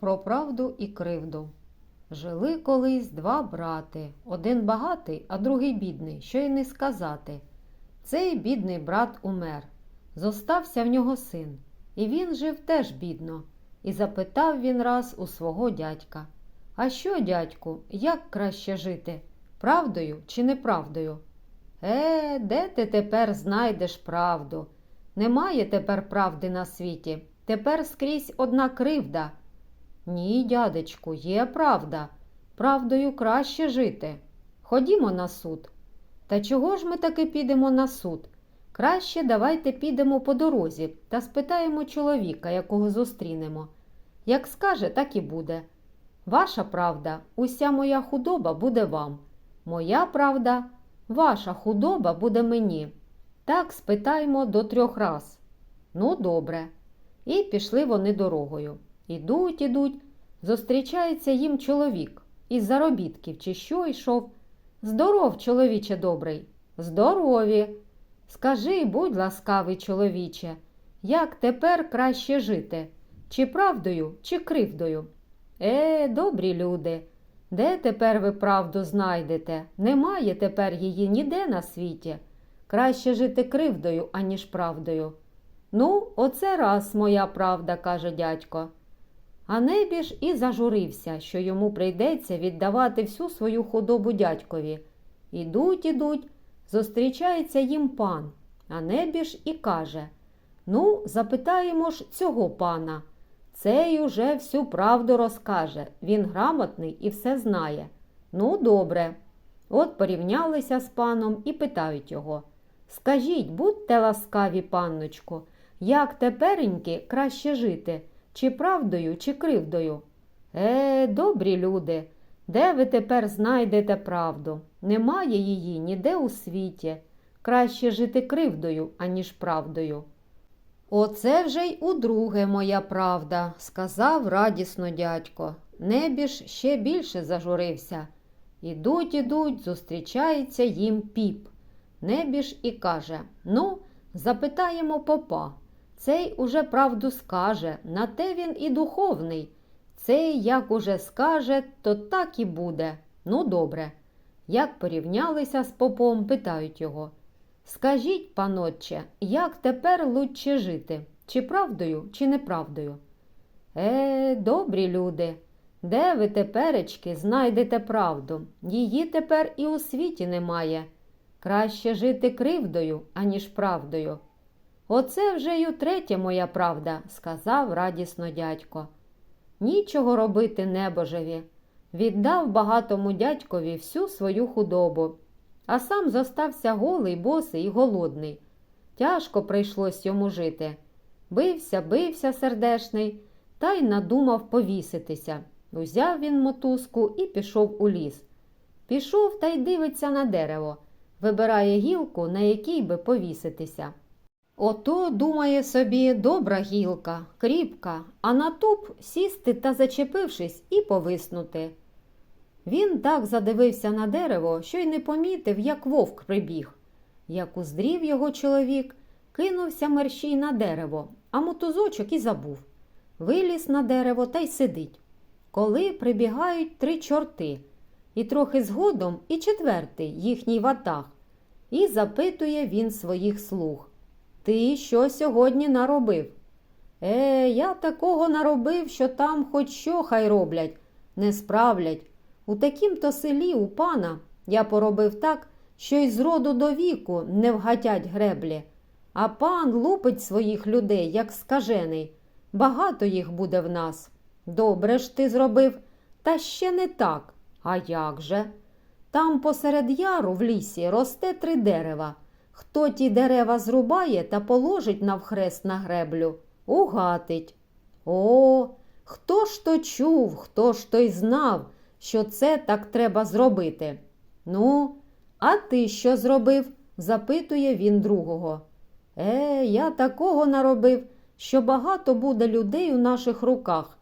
Про правду і кривду. Жили колись два брати, один багатий, а другий бідний, що й не сказати. Цей бідний брат умер. Зостався в нього син, і він жив теж бідно. І запитав він раз у свого дядька А що, дядьку, як краще жити? Правдою чи неправдою? Е, де ти тепер знайдеш правду? Немає тепер правди на світі. Тепер скрізь одна кривда. Ні, дядечку, є правда. Правдою краще жити. Ходімо на суд. Та чого ж ми таки підемо на суд? Краще давайте підемо по дорозі та спитаємо чоловіка, якого зустрінемо. Як скаже, так і буде. Ваша правда, уся моя худоба буде вам. Моя правда, ваша худоба буде мені. Так спитаймо до трьох раз. Ну, добре. І пішли вони дорогою. Ідуть, ідуть. Зустрічається їм чоловік із заробітків, чи що йшов. Здоров, чоловіче добрий, здорові. Скажи, будь ласкавий, чоловіче, як тепер краще жити? Чи правдою, чи кривдою? Е, добрі люди, де тепер ви правду знайдете? Немає тепер її ніде на світі. Краще жити кривдою, аніж правдою. Ну, оце раз моя правда, каже дядько. А небіж і зажурився, що йому прийдеться віддавати всю свою худобу дядькові. Ідуть, ідуть, зустрічається їм пан, а небіж і каже Ну, запитаємо ж цього пана. Цей уже всю правду розкаже. Він грамотний і все знає. Ну, добре. От порівнялися з паном і питають його Скажіть, будьте ласкаві, панночку, як тепереньки краще жити? Чи правдою, чи кривдою? Е, добрі люди, де ви тепер знайдете правду? Немає її ніде у світі. Краще жити кривдою, аніж правдою. Оце вже й удруге моя правда, сказав радісно дядько. Небіж ще більше зажурився. Ідуть, ідуть, зустрічається їм піп. Небіж і каже Ну, запитаємо попа. Цей уже правду скаже, на те він і духовний. Цей, як уже скаже, то так і буде. Ну, добре. Як порівнялися з попом, питають його. Скажіть, панотче, як тепер лучше жити? Чи правдою, чи неправдою? Е, добрі люди, де ви теперечки знайдете правду? Її тепер і у світі немає. Краще жити кривдою, аніж правдою. Оце вже й утретє моя правда, сказав радісно дядько. Нічого робити небожеві. Віддав багатому дядькові всю свою худобу, а сам зостався голий, босий і голодний. Тяжко прийшлось йому жити. Бився, бився сердешний, та й надумав повіситися. Узяв він мотузку і пішов у ліс. Пішов та й дивиться на дерево, вибирає гілку, на якій би повіситися. Ото, думає собі, добра гілка, кріпка, а на туп сісти та зачепившись і повиснути. Він так задивився на дерево, що й не помітив, як вовк прибіг. Як уздрів його чоловік, кинувся мерщій на дерево, а мотузочок і забув. Виліз на дерево та й сидить. Коли прибігають три чорти, і трохи згодом і четвертий їхній ватаг, і запитує він своїх слуг. Ти що сьогодні наробив? Е, я такого наробив, що там хоч що хай роблять, не справлять. У такім-то селі у пана я поробив так, що й з роду до віку не вгатять греблі. А пан лупить своїх людей, як скажений. Багато їх буде в нас. Добре ж ти зробив, та ще не так. А як же? Там посеред яру в лісі росте три дерева. Хто ті дерева зрубає та положить навхрест на греблю, угатить. О, хто ж то чув, хто ж то й знав, що це так треба зробити? Ну, а ти що зробив? запитує він другого. Е, я такого наробив, що багато буде людей у наших руках.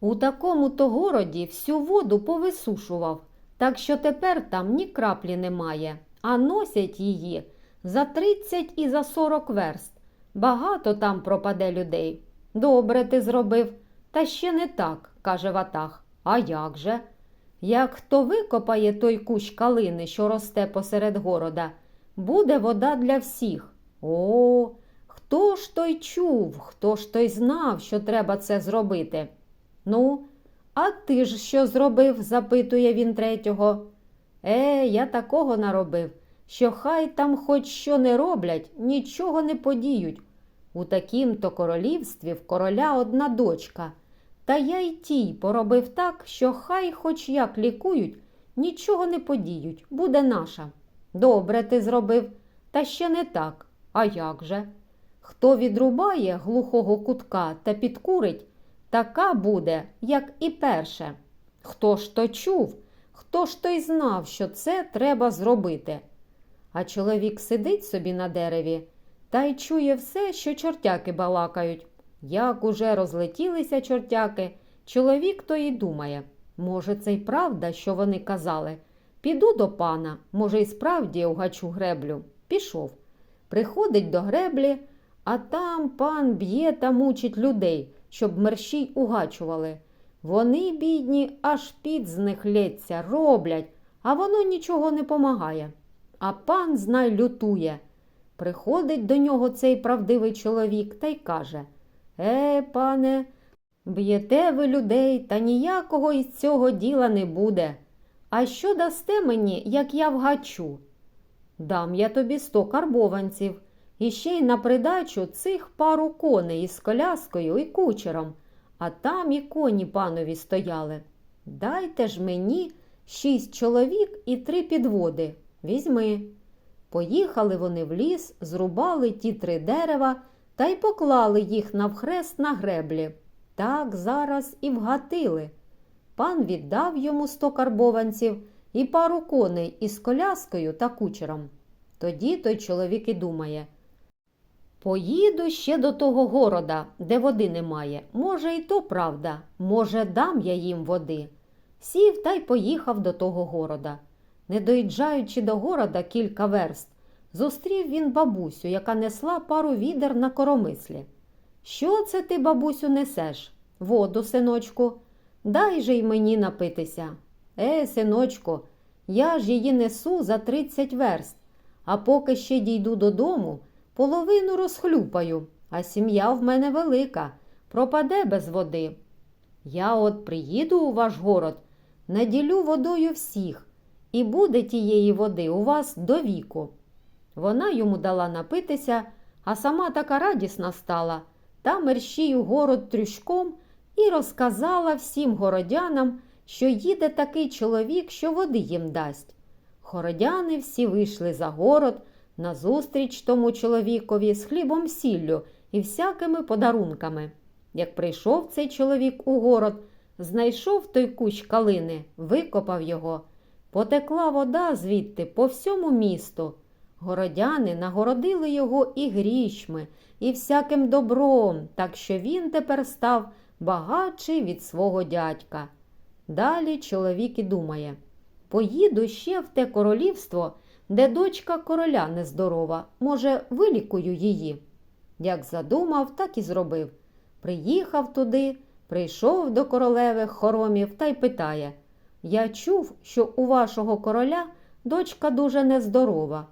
У такому то городі всю воду повисушував, так що тепер там ні краплі немає, а носять її за 30 і за 40 верст. Багато там пропаде людей. Добре ти зробив. Та ще не так, каже Ватах. А як же? Як хто викопає той кущ калини, що росте посеред города, буде вода для всіх. О, хто ж той чув, хто ж той знав, що треба це зробити? Ну, а ти ж що зробив? запитує він третього. Е, я такого наробив, що хай там хоч що не роблять, нічого не подіють. У такім-то королівстві в короля одна дочка. Та я й тій поробив так, що хай хоч як лікують, нічого не подіють, буде наша. Добре ти зробив, та ще не так. А як же? Хто відрубає глухого кутка та підкурить, така буде, як і перше. Хто ж то чув, хто ж то й знав, що це треба зробити? А чоловік сидить собі на дереві та й чує все, що чортяки балакають. Як уже розлетілися чортяки, чоловік то й думає, може, це й правда, що вони казали. Піду до пана, може, й справді угачу греблю. Пішов. Приходить до греблі, а там пан б'є та мучить людей, щоб мерщій угачували. Вони, бідні, аж під з них лється, роблять, а воно нічого не помагає. А пан, знай, лютує. Приходить до нього цей правдивий чоловік та й каже Е, пане, б'єте ви людей, та ніякого із цього діла не буде. А що дасте мені, як я вгачу? Дам я тобі сто карбованців, і ще й на придачу цих пару коней із коляскою і кучером, а там і коні панові стояли. Дайте ж мені шість чоловік і три підводи. Візьми. Поїхали вони в ліс, зрубали ті три дерева та й поклали їх навхрест на греблі. Так зараз і вгатили. Пан віддав йому сто карбованців і пару коней із коляскою та кучером. Тоді той чоловік і думає Поїду ще до того города, де води немає. Може, і то правда, може, дам я їм води. Сів та й поїхав до того города. Не доїжджаючи до города кілька верст, зустрів він бабусю, яка несла пару відер на коромислі. Що це ти, бабусю, несеш? Воду, синочку, дай же й мені напитися. Е, синочку, я ж її несу за тридцять верст, а поки ще дійду додому, половину розхлюпаю, а сім'я в мене велика, пропаде без води. Я от приїду у ваш город, наділю водою всіх, і буде тієї води у вас до віку. Вона йому дала напитися, а сама така радісна стала, та мерщій у город трющком і розказала всім городянам, що їде такий чоловік, що води їм дасть. Городяни всі вийшли за город назустріч тому чоловікові з хлібом сіллю і всякими подарунками. Як прийшов цей чоловік у город, знайшов той кущ калини, викопав його. Потекла вода звідти по всьому місту. Городяни нагородили його і грішми, і всяким добром, так що він тепер став багатший від свого дядька. Далі чоловік і думає поїду ще в те королівство, де дочка короля нездорова, може, вилікую її. Як задумав, так і зробив. Приїхав туди, прийшов до королевих хоромів та й питає Я чув, що у вашого короля дочка дуже нездорова.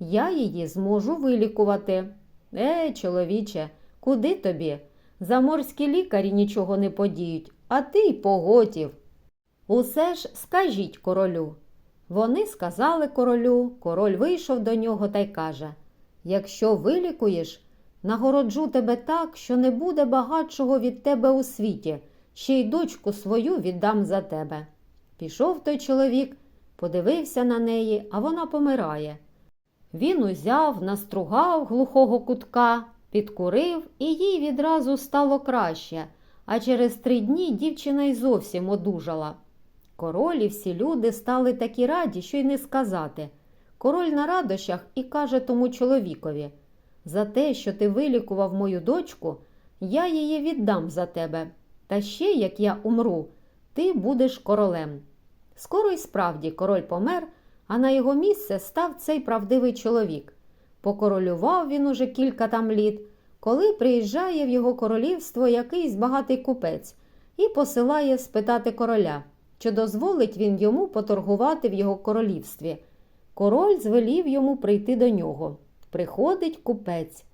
Я її зможу вилікувати. Е, чоловіче, куди тобі? Заморські лікарі нічого не подіють, а ти й поготів. Усе ж скажіть королю. Вони сказали королю, король вийшов до нього та й каже Якщо вилікуєш, нагороджу тебе так, що не буде багатшого від тебе у світі, ще й дочку свою віддам за тебе. Пішов той чоловік, подивився на неї, а вона помирає. Він узяв, настругав глухого кутка, підкурив, і їй відразу стало краще, а через три дні дівчина й зовсім одужала. Король і всі люди стали такі раді, що й не сказати. Король на радощах і каже тому чоловікові за те, що ти вилікував мою дочку, я її віддам за тебе. Та ще, як я умру, ти будеш королем. Скоро й справді король помер, а на його місце став цей правдивий чоловік. Покоролював він уже кілька там літ, коли приїжджає в його королівство якийсь багатий купець, і посилає спитати короля, чи дозволить він йому поторгувати в його королівстві. Король звелів йому прийти до нього. Приходить купець.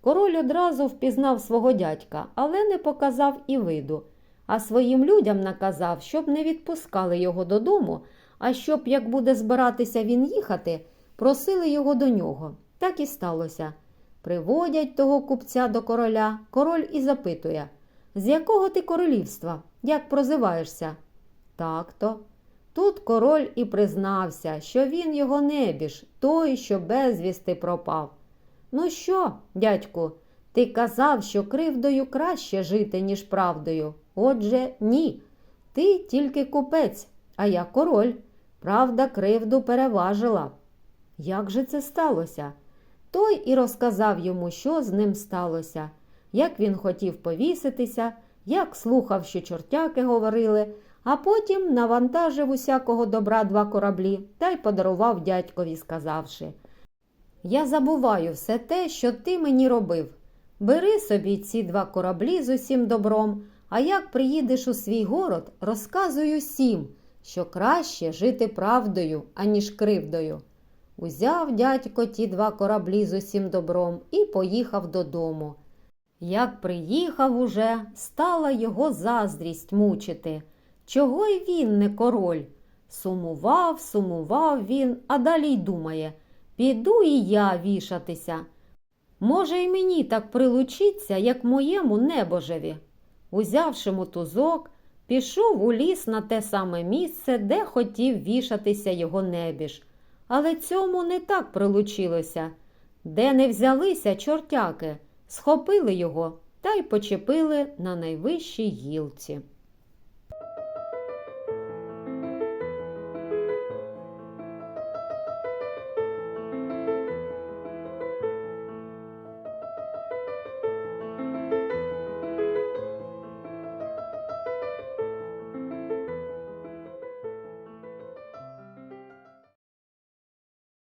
Король одразу впізнав свого дядька, але не показав і виду, а своїм людям наказав, щоб не відпускали його додому, а щоб, як буде збиратися він їхати, просили його до нього. Так і сталося. Приводять того купця до короля, король і запитує, з якого ти королівства, як прозиваєшся? Так то. Тут король і признався, що він його небіж, той, що безвісти пропав. Ну що, дядьку, ти казав, що кривдою краще жити, ніж правдою. Отже, ні. Ти тільки купець, а я король. Правда, кривду переважила. Як же це сталося? Той і розказав йому, що з ним сталося, як він хотів повіситися, як слухав, що чортяки говорили, а потім навантажив усякого добра два кораблі та й подарував дядькові, сказавши Я забуваю все те, що ти мені робив. Бери собі ці два кораблі з усім добром, а як приїдеш у свій город, розказуй усім, що краще жити правдою, аніж кривдою. Узяв дядько ті два кораблі з усім добром і поїхав додому. Як приїхав уже, стала його заздрість мучити. Чого й він не король? Сумував, сумував він, а далі й думає піду і я вішатися. Може, й мені так прилучиться, як моєму небожеві. Узявши мотузок, пішов у ліс на те саме місце, де хотів вішатися його небіж. Але цьому не так прилучилося. Де не взялися чортяки, схопили його та й почепили на найвищій гілці.